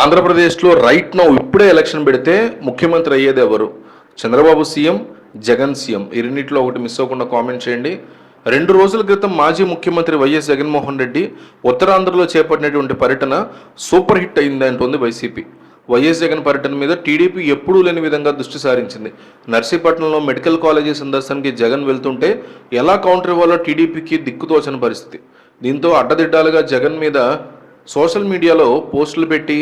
ఆంధ్రప్రదేశ్లో right now ఇప్పుడే election పెడితే ముఖ్యమంత్రి అయ్యేది ఎవరు? Chandrababu CM Jagan CM. ఈ రెండింటిలో ఒకటి మిస్ అవ్వకుండా కామెంట్ చేయండి. రెండు రోజుల క్రితం మాజీ ముఖ్యమంత్రి వైఎస్ జగన్మోహన్ రెడ్డి ఉత్తరాంధ్రలో చేపట్టినటువంటి పర్యటన సూపర్ హిట్ అయింది అంటుంది వైసీపీ. వైఎస్ జగన్ పర్యటన మీద టీడీపీ ఎప్పుడూ లేని విధంగా దృష్టి సారించింది. నర్సీపట్నంలో మెడికల్ కాలేజీ సందర్శనకి జగన్ వెళ్తుంటే ఎలా కౌంటర్ ఇవ్వాలో టీడీపీకి దిక్కుతోచని పరిస్థితి. దీంతో అడ్డదిడ్డాలుగా జగన్ మీద సోషల్ మీడియాలో పోస్టులు పెట్టి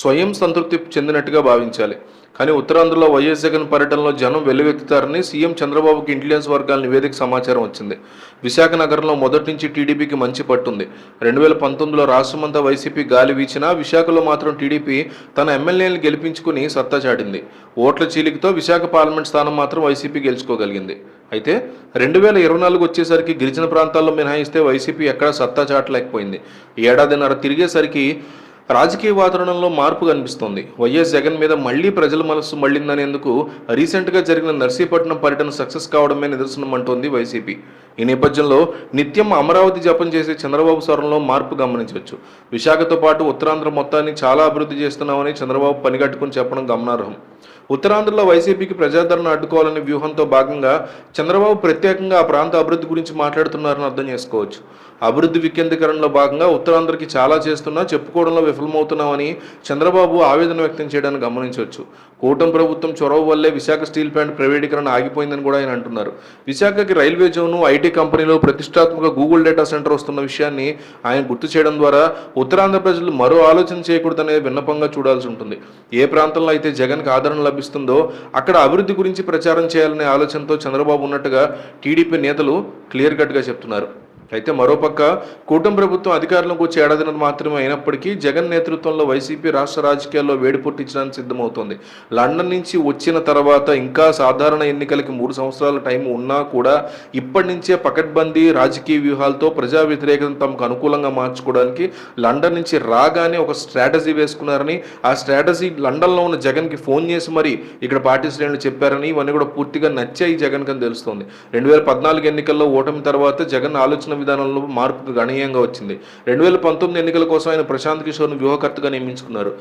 స్వయం సంతృప్తి చెందినట్టుగా భావించాలి. కానీ ఉత్తరాంధ్రలో వైఎస్ జగన్ పర్యటనలో జనం వెల్లువెత్తుతారని సీఎం చంద్రబాబుకి ఇంటెలిజెన్స్ వర్గాల నివేదిక సమాచారం వచ్చింది. విశాఖ నగరంలో మొదటి నుంచి టీడీపీకి మంచి పట్టుంది రెండు వేల పంతొమ్మిదిలో రాష్ట్రమంతా వైసీపీ గాలి వీచినా విశాఖలో మాత్రం టీడీపీ తన ఎమ్మెల్యేలను గెలిపించుకుని సత్తా చాటింది. ఓట్ల చీలికతో విశాఖ పార్లమెంట్ స్థానం మాత్రం వైసీపీ గెలుచుకోగలిగింది. అయితే రెండు వేల ఇరవై నాలుగు వచ్చేసరికి గిరిజన ప్రాంతాల్లో మినహాయిస్తే వైసీపీ ఎక్కడా సత్తా చాటలేకపోయింది. ఏడాదిన్నర తిరిగేసరికి రాజకీయ వాతావరణంలో మార్పు కనిపిస్తోంది. వైఎస్ జగన్ మీద మళ్ళీ ప్రజల మనస్సు మళ్ళిందనేందుకు రీసెంట్గా జరిగిన నర్సీపట్నం పర్యటన సక్సెస్ కావడమే నిదర్శనం అంటోంది వైసీపీ. ఈ నేపథ్యంలో నిత్యం అమరావతి జపం చేసే చంద్రబాబు స్వరంలో మార్పు గమనించవచ్చు. విశాఖతో పాటు ఉత్తరాంధ్ర మొత్తాన్ని చాలా అభివృద్ధి చేస్తున్నామని చంద్రబాబు పనిగట్టుకుని చెప్పడం గమనార్హం. ఉత్తరాంధ్రలో వైసీపీకి ప్రజాదరణ అడ్డుకోవాలనే వ్యూహంతో భాగంగా చంద్రబాబు ప్రత్యేకంగా ఆ ప్రాంత అభివృద్ధి గురించి మాట్లాడుతున్నారని అర్థం చేసుకోవచ్చు. అభివృద్ధి వికేంద్రీకరణలో భాగంగా ఉత్తరాంధ్రకి చాలా చేస్తున్నా చెప్పుకోవడంలో విఫలమవుతున్నామని చంద్రబాబు ఆవేదన వ్యక్తం చేయడాన్ని గమనించవచ్చు. కూటమి ప్రభుత్వం చొరవ వల్లే విశాఖ స్టీల్ ప్లాంట్ ప్రైవేటీకరణ ఆగిపోయిందని కూడా ఆయన అంటున్నారు. విశాఖకి రైల్వే జోను ఐటీ కంపెనీలో ప్రతిష్టాత్మక గూగుల్ డేటా సెంటర్ వస్తున్న విషయాన్ని ఆయన గుర్తు చేయడం ద్వారా ఉత్తరాంధ్ర ప్రజలు మరో ఆలోచన చేయకూడదనే విన్నపంగా చూడాల్సి ఉంటుంది. ఏ ప్రాంతంలో అయితే జగన్కి ఆదరణ లభిస్తుందో అక్కడ అభివృద్ధి గురించి ప్రచారం చేయాలనే ఆలోచనతో చంద్రబాబు ఉన్నట్టుగా టీడీపీ నేతలు క్లియర్ కట్గా చెప్తున్నారు. అయితే మరోపక్క కూటమి ప్రభుత్వం అధికారంలోకి వచ్చి ఏడాది మాత్రమే అయినప్పటికీ జగన్ నేతృత్వంలో వైసీపీ రాష్ట్ర రాజకీయాల్లో వేడి పుట్టించడానికి సిద్ధమవుతోంది. లండన్ నుంచి వచ్చిన తర్వాత ఇంకా సాధారణ ఎన్నికలకి మూడు సంవత్సరాల టైం ఉన్నా కూడా ఇప్పటి నుంచే పకడ్బందీ రాజకీయ వ్యూహాలతో ప్రజా వ్యతిరేకతను తమకు అనుకూలంగా మార్చుకోవడానికి లండన్ నుంచి రాగానే ఒక స్ట్రాటజీ వేసుకున్నారని ఆ స్ట్రాటజీ లండన్లో ఉన్న జగన్కి ఫోన్ చేసి మరి ఇక్కడ పార్టీ శ్రేణులు చెప్పారని ఇవన్నీ కూడా పూర్తిగా నచ్చాయి జగన్ కని తెలుస్తోంది. రెండు వేల పద్నాలుగు ఎన్నికల్లో ఓటమి తర్వాత జగన్ ఆలోచన విధానంలో మార్పు గణనీయంగా వచ్చింది. రెండు వేల పంతొమ్మిది ఎన్నికల కోసం ఆయన ప్రశాంత్ కిషోర్ను వ్యూహకర్తగా నియమించుకున్నారు.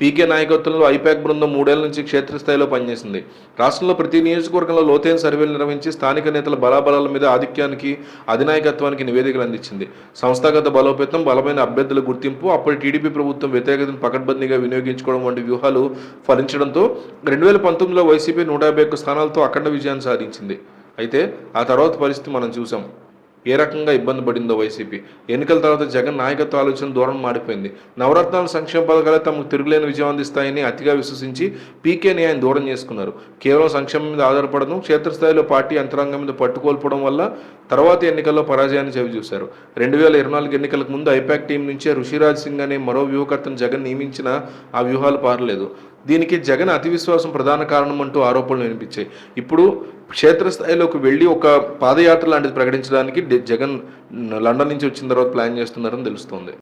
పీకే నాయకత్వంలో ఐపాక్ బృందం మూడేళ్ళ నుంచి క్షేత్రస్థాయిలో పనిచేసింది. రాష్ట్రంలో ప్రతి నియోజకవర్గంలో లోతైన సర్వేలు నిర్వహించి స్థానిక నేతల బలాబలాల మీద ఆధిక్యానికి అధినాయకత్వానికి నివేదికలు అందించింది. సంస్థాగత బలోపేతం బలమైన అభ్యర్థుల గుర్తింపు అప్పటి టీడీపీ ప్రభుత్వం వ్యతిరేకతను పకడ్బందీగా వినియోగించుకోవడం వంటి వ్యూహాలు ఫలించడంతో రెండు వేల పంతొమ్మిదిలో వైసీపీ నూట యాభై ఒక్క స్థానాలతో అఖండ విజయాన్ని సాధించింది. అయితే ఆ తర్వాత పరిస్థితి మనం చూసాం ఏ రకంగా ఇబ్బంది పడిందో వైసీపీ. ఎన్నికల తర్వాత జగన్ నాయకత్వ ఆలోచన దూరం మారిపోయింది. నవరత్నాల సంక్షేమ పథకాలే తమకు తిరుగులేని విజయం అందిస్తాయని అతిగా విశ్వసించి పీకేని ఆయన దూరం చేసుకున్నారు. కేవలం సంక్షేమం మీద ఆధారపడడం క్షేత్రస్థాయిలో పార్టీ యంత్రాంగం మీద పట్టుకోల్పోవడం వల్ల తర్వాత ఎన్నికల్లో పరాజయాన్ని చవి చూశారు రెండు వేల ఇరవై నాలుగు ఎన్నికలకు ముందు ఐపాక్ టీం నుంచే ఋషిరాజ్ సింగ్ అనే మరో వ్యూహకర్తను జగన్ నియమించిన ఆ వ్యూహాలు పారలేదు. దీనికి జగన్ అతి విశ్వాసం ప్రధాన కారణం అంటూ ఆరోపణలు వినిపించాయి. ఇప్పుడు క్షేత్రస్థాయిలోకి వెళ్ళి ఒక పాదయాత్ర లాంటిది ప్రకటించడానికి జగన్ లండన్ నుంచి వచ్చిన తర్వాత ప్లాన్ చేస్తున్నారని తెలుస్తోంది.